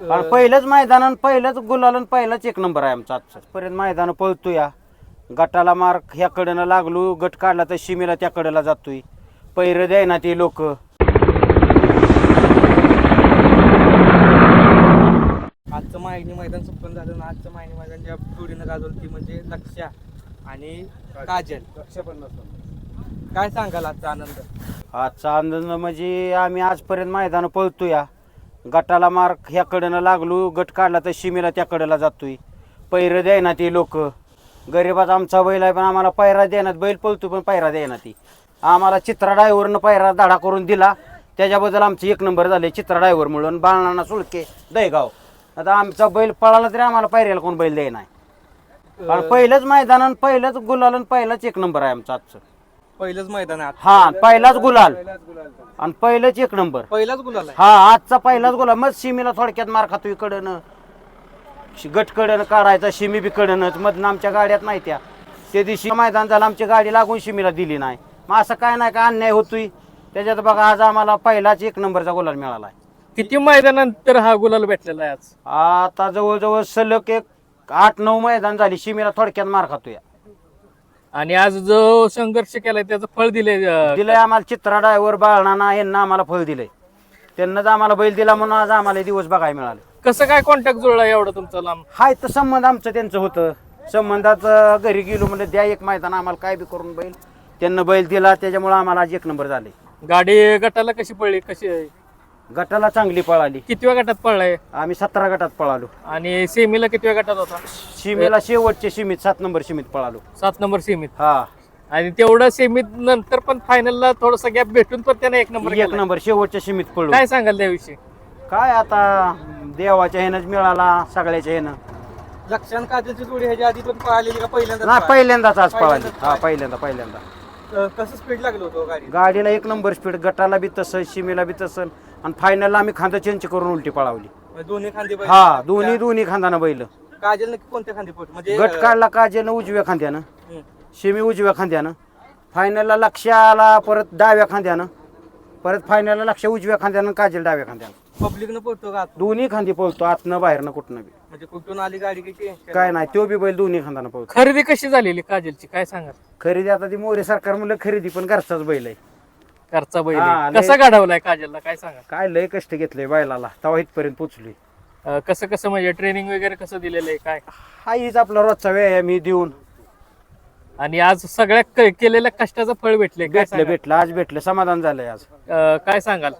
कारण पहिलंच मैदान आणि पहिलंच गुलाल आणि पहिलाच एक नंबर आहे आमचा आजचा. पर्यंत मैदान पळतो या गटाला मार ह्या कडेनं लागलो गट काढला तर शिमीला त्या कडेला जातोय. पैर द्याय ना ते लोक. आजचं माहिती मैदान संपन्न झालं ना आजचं माहिती मैदान ज्या जोडीनं गाजवलं ती म्हणजे लक्ष्या आणि काजल. काय सांगाल आजचा आनंद? आजचा आनंद म्हणजे आम्ही आजपर्यंत मैदान पळतो या गटाला मार ह्या कडेनं लागलो गट काढला तर शिमीला त्या कडेला जातोय. पैर द्याय ना ते लोक. गरीबात आमचा बैल आहे पण आम्हाला पैरा देण्यात बैल पळतो पण पैरा द्यायना ती आम्हाला चित्रा ड्रायव्हरनं पैरा धाडा करून दिला. त्याच्याबद्दल आमचं एक नंबर झाले चित्रा ड्रायव्हर म्हणून. बाळणाना सुळके दहीगाव आता आमचा बैल पळाला तरी आम्हाला पैऱ्याला कोण बैल द्याय नाही कारण पहिलंच मैदान पहिलंच गुलाल आणि पहिलाच एक नंबर आहे आमचा आजचं. पहिलंच मैदान आहे. हा पहिलाच गुलाल. आणि पहिलंच एक नंबर. पहिलाच गुलाल आहे. हा आजचा पहिलाच गुलाल. मग शिमीला थोडक्यात मार खातो इकडनं. गट कडनं काढायचा शिमी बी कडनंच. मधनं आमच्या गाड्यात नाही त्या. त्या दिवशी मैदान झालं आमची गाडी लागून शिमीला दिली नाही. मग असं काय नाही का अन्याय होतोय? त्याच्यात बघा आज आम्हाला पहिलाच एक नंबरचा गुलाल मिळाला आहे किती मैदानानंतर हा गुलाल भेटलेला आहे आज? आता जवळजवळ सलग एक आठ नऊ मैदान झाली. शिमीला थोडक्यात मार खातोय. आणि आज जो संघर्ष केलाय त्याचं फळ दिले दिलंय आम्हाला चित्रा ड्रायव्हर बाळणाना यांना आम्हाला फळ दिलंय. त्यांनाच आम्हाला बैल दिला म्हणून आज आम्हाला हे दिवस बघायला मिळाले. कसं काय कॉन्टॅक्ट जुळला एवढं तुमचा लांब? हाय तर संबंध आमचं त्यांचं होतं. संबंधात अं, घरी गेलो म्हणजे द्या एक मैदान आम्हाला काय बी करून बैल. त्यांना बैल दिला त्याच्यामुळे आम्हाला आज एक नंबर झाले. गाडी गटाला कशी पडली? कशी गटाला चांगली पळाली. कितव्या गटात पडलाय आम्ही सतरा गटात पळालो. आणि सेमीला कितव्या गटात होता? शिमेला शेवटचे शिमीत सात नंबर शिमीत पळालो. सात नंबर सेमीत. हा. आणि तेवढं सेमीत नंतर पण फायनलला थोडासा गॅप भेटून पण त्याने एक नंबर एक. नंबर शेवटच्या शिमीत पळलो. काय सांगाल त्याविषयी? काय आता देवाच्या ह्यानंच मिळाला सगळ्याच्या ह्यानं. लक्षात काजलची जोडी ह्याच्या आधी पण पळालेली का पहिल्यांदा ना पहिल्यांदाच आज पळाली. पहिल्यांदाच हा. पहिल्यांदा पहिल्यांदा. कसं स्पीड लागलं होतं गाडी गाडीला? एक नंबर स्पीड गटाला बी तसं शिमेला बी तसं. आणि फायनलला आम्ही खांदा चेंज करून उलटी पळावली. म्हणजे दोन्ही खांदे बैल. हा दोन्ही दोन्ही खांदानं बैल. काजल नक्की कोणत्या खांदे पोट म्हणजे गट काढला काजेनं उजव्या खांद्यानं. शिमी उजव्या खांद्यानं. फायनलला लक्ष आला परत डाव्या खांद्यानं. परत फायनलला लक्ष उजव्या खांद्यानं काजेल डाव्या खांद्यानं. पब्लिकनं पोहतो का आत? दोन्ही खांदी पळतो आतनं बाहेरनं कुठनं बी. म्हणजे कुठून आली गाडी किती काय नाही तो बी बैल दोन्ही खांदानं पळतो. खरेदी कशी झालेली काजलची? काय सांगाल? खरेदी आता ती मोरे सरकार म्हणलं खरेदी पण घरचाच बैल आहे. घरचा बैल हा, आहे. लय- कसा घडवलाय काजलला? काय सांगाल काय लय कष्ट घेतले बैलाला. तवा इथपर्यंत पोचलोय. अं, कसं कसं म्हणजे ट्रेनिंग वगैरे कसं दिलेलं आहे? काय? हा हीच आपला रोजचा व्यायाम ही देऊन. आणि आज सगळ्या क- केलेल्या कष्टाचं फळ भेटले काय भेटलं सांगाल? भेटलं. आज भेटलं. समाधान झालंय आज. अं, काय सांगाल?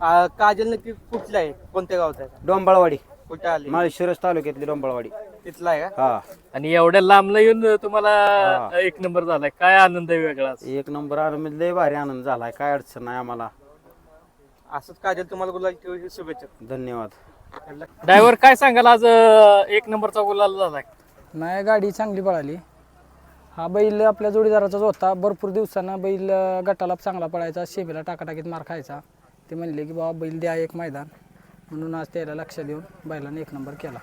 आ, काजल नक्की कुठला आहे? कोणत्या गावचा आहे? डोंबाळवाडी. कुठे आली? माळशिरस तालुक्यातली डोंबाळवाडी. तिथला आहे का? हा. आणि एवढ्या लांबला येऊन तुम्हाला एक नंबर झालाय. काय आनंद आहे वेगळाच? एक नंबर आनंद लय भारी आनंद झालाय. काय अडचण नाही आम्हाला. असंच काजल तुम्हाला गुलाल शुभेच्छा. धन्यवाद. ड्रायव्हर काय सांगाल आज अं, एक नंबरचा गुलाल झालाय? नाही गाडी चांगली पळाली. हा बैल आपल्या जोडीदाराचाच होता भरपूर दिवसानं बैल अं, गटाला चांगला पळायचा शेमीला टाकाटाकीत मार खायचा. ते म्हणले की बाबा बैल द्या एक मैदान. म्हणून आज त्याला लक्ष देऊन बैलाने एक नंबर केला.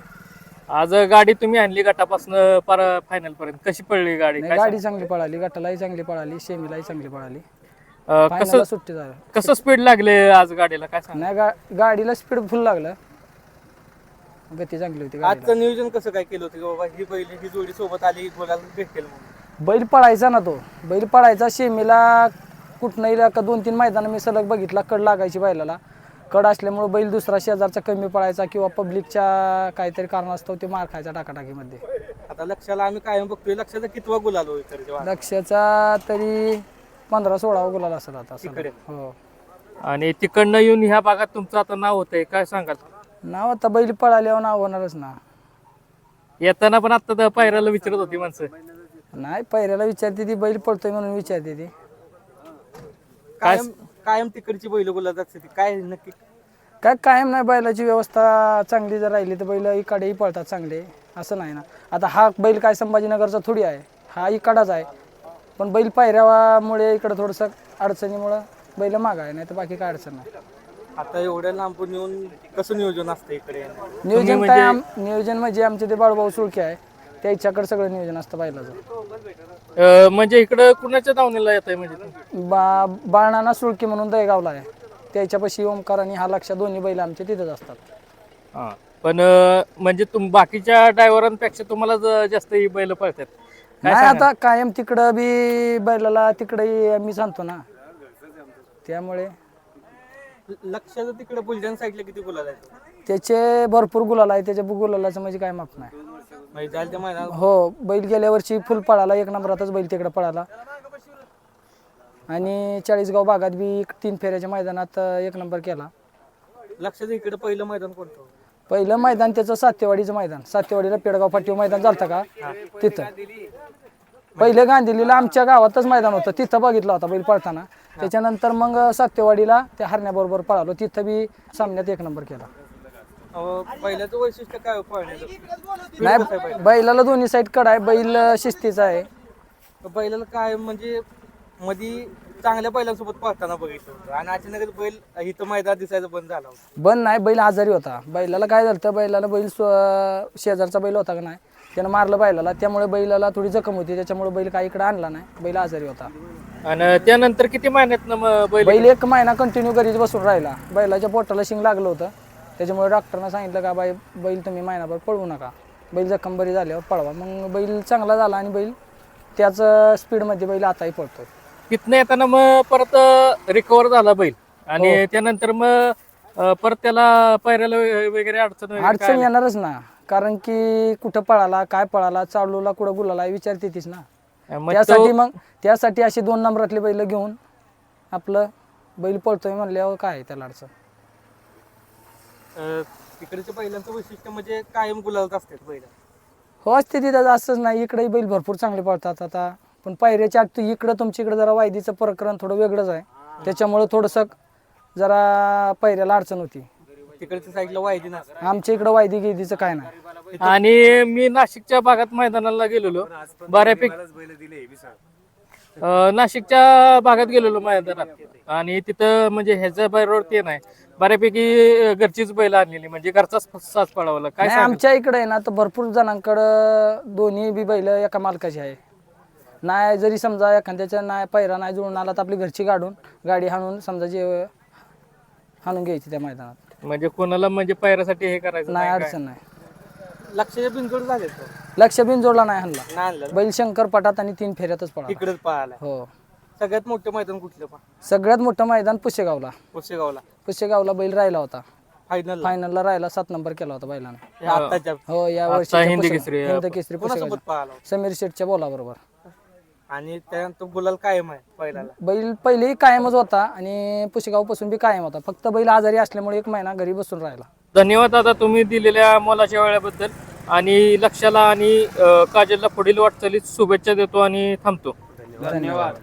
आज गाडी तुम्ही आणली गटापासून पर फायनल पर्यंत. कशी पडली गाडी? नाही काय गाडी चांगली पळाली गटालाही चांगली पळाली शेमीलाही चांगली पळाली. सांगाल? अं, फायनलला कसं सुट्टी झाली. कसं स्पीड लागले आज गाडीला? काय सांगा नाही गा गाडीला स्पीड फुल लागलं. गती चांगली होती गाडीला. आजचं नियोजन कसं काय केलं होतं की बाबा ही पहिली ही जोडी सोबत आली गुलाल भेटेल म्हणून? बैल पळायचा ना तो. बैल पळायचा शेमीला कुठनंही का दोन तीन मैदान मी सलग बघितला कड लागायची बैलाला. कड असल्यामुळे बैल दुसरा शेजारचा कमी पळायचा किंवा पब्लिकच्या काहीतरी कारणास्तव ते मार खायचा टाकाटाकीमध्ये. आता लक्षाला आम्ही कायम बघतोय. लक्षाचा कितवा गुलाल होईल तर जेव्हा लक्षाचा तरी पंधरा सोळा गुलाल असेल आता. तिकडे. हो. आणि तिकडनं येऊन ह्या भागात तुमचं आता नाव होतंय. काय सांगाल? नाव आता बैल पळाल्यावर नाव होणारच ना. येताना पण आता पायऱ्याला विचारत होती माणसं. नाही पहिल्याला विचारते ती बैल पळतोय म्हणून विचारते ती. कायम कायम तिकडची बैल गुलाल असते काय नक्की? काय कायम नाही बैलाची व्यवस्था चांगली जर राहिली तर बैल इकडेही पळतात चांगले. असं नाही ना. आता हा बैल काय संभाजीनगरचा थोडी आहे. हा इकडाच आहे. पण बैल पायऱ्यामुळे इकडं थोडंसं अडचणीमुळं बैल माग आहे नाही तर बाकी काय अडचण नाही. आता एवढ्या लांबून येऊन कसं नियोजन असतं इकडे? नियोजन काय आम- नियोजन म्हणजे आमचे ते बाळूभाऊ सुळके आहे. त्याच्याकडे सगळं नियोजन असतं बैलाचं अं, म्हणजे इकडं कुणाच्या दावणीला येत आहे म्हणजे तुम्ही? बा बाळणाना सुळके म्हणून दहेगावला आहे. त्याच्यापाशी ओमकार आणि हा लक्ष दोन्ही बैल आमचे तिथेच असतात. हा पण अं, म्हणजे तुम बाकीच्या ड्रायव्हरांपेक्षा तुम्हाला ज- जास्त ही बैल पळतात. काय नाही सांगाल? आता कायम तिकडं बी बैलाला तिकडे मी सांगतो ना. त्यामुळे लक्षाचं तिकडे बुलढाणा साईडला किती गुलाल आहेत? त्याचे भरपूर गुलाल आहे त्याच्या गुलालाचं म्हणजे काय माप नाही. म्हणजे जायला हो बैल गेल्या वर्षी फुल पळाला एक नंबरातच बैल तिकडे पळाला. आणि चाळीसगाव भागात बी एक तीन फेऱ्याच्या मैदानात अं, एक नंबर केला. लक्षाचं इकडे पहिलं मैदान कोणतं? पहिलं मैदान त्याचं सातेवाडीचं मैदान. सातेवाडीला पेडगाव फाटीव मैदान झालं का? तिथं. पहिलं गांधीलीला आमच्या गावातच मैदान होतं. तिथं बघितलं होता बैल पळताना. त्याच्यानंतर मग सातेवाडीला त्या हरण्याबरोबर पळालो. तिथं बी सामन्यात एक नंबर केला. अहो, बैलाचं वैशिष्ट्य काय हो पळण्याचं? नाही बैलाला दोन्ही साईड कड आहे बैल अं, शिस्तीचा आहे. बैलाला काय म्हणजे मधी चांगल्या बैलांसोबत पळताना बघितलं. होतं आणि अचानकच बैल इथं मैदान दिसायचं बंद झाला होता. बंद नाही बैल आजारी होता. बैलाला काय झालं बैलाला बैल स्व- शेजारचा बैल होता का नाही त्यानं मारलं बैलाला. त्यामुळे बैलाला थोडी जखम होती त्याच्यामुळे बैल काही इकडे आणला नाही. बैल आजारी होता. आणि त्यानंतर किती महिन्यात मग बैल बैल एक महिना कंटिन्यू घरीच बसून राहिला. बैलाच्या पोटाला शिंग लागलं होतं. त्याच्यामुळे डॉक्टरनं सांगितलं का बाई बैल तुम्ही महिनाभर पळवू नका. बैल जखम बरी झाल्यावर पळवा. मग बैल चांगला झाला आणि बैल त्याच स्पीडमध्ये बैल आताही पळतो तिथनं येताना मग परत रिकवर झाला बैल. आणि त्यानंतर मग परत त्याला पायऱ्याला वगैरे अडचण अडचण येणारच ना. कारण की कुठं पळाला काय पळाला चालूला कुठं गुलाला विचारते तीच ना. त्यासाठी मग त्यासाठी अशी दोन नंबरातली बैल घेऊन आपलं बैल पळतोय म्हणल्यावर काय त्याला अडचण? अं, तिकडच्या बैलांचं वैशिष्ट्य म्हणजे कायम गुलालत असतात बैल. हो असते तिथं असंच नाही. इकडेही बैल भरपूर चांगले पळतात आता. पण पायऱ्याच्या आत इकडं तुमच्या इकडं जरा वायदीचं प्रकरण थोडं वेगळंच आहे. त्याच्यामुळं थोडंसं जरा पायऱ्याला अडचण होती. तिकडच्या साईडला वायदी नसतात आमच्या इकडं वायदी गिदीचं काय नाही. आणि मी नाशिकच्या भागात मैदानाला गेलेलो. बऱ्यापैकी अं, नाशिकच्या भागात गेलेलो मैदानात आणि तिथं म्हणजे ह्याच्या बैलावर ते नाही. बऱ्यापैकी अं, घरचीच बैल आणलेली. म्हणजे घरचाच साज पळवला. काय नाही? आमच्या इकडे आहे ना तर भरपूर जणांकडं दोन्ही बी बैल एका मालकाची आहे. नाही जरी समजा एखाद्याच्या नाही पैरा नाही जुळून आला तर आपली घरची गाडून गाडी हाणून समजा जे हाणून घ्यायची त्या मैदानात. म्हणजे कोणाला म्हणजे पायऱ्यासाठी हे करायचं नाही नाही काय? अडचण नाही. लक्षाच्या बिनजोड झाले लक्ष बिन जोडला नाही नाही आणलं बैल शंकर पटात आणि तीन फेऱ्यातच पडा तिकडेच पळाला. हो. सगळ्यात मोठं मैदान कुठलं पा सगळ्यात मोठं मैदान पुशेगावला. पुसेगावला पुशेगावला बैल राहिला होता. फायनल फायनलला राहिला सात नंबर केला होता बैलाने. आताच्या हो या वर्षी हिंदी केसरी हिंद केसरी कोणासोबत पुशेगावच्या. पळाला होता? समीर शेठच्या बोला बरोबर आणि त्यानंतर गुलाल कायम आहे बैल पहिलेही कायमच होता आणि पुशेगावपासून बी कायम होता. फक्त बैल आजारी असल्यामुळे एक महिना घरी बसून राहिला. धन्यवाद दादा तुम्ही दिलेल्या मोलाच्या वेळेबद्दल. आणि लक्षाला आणि अं, काजलला पुढील वाटचालीत शुभेच्छा देतो आणि थांबतो. धन्यवाद.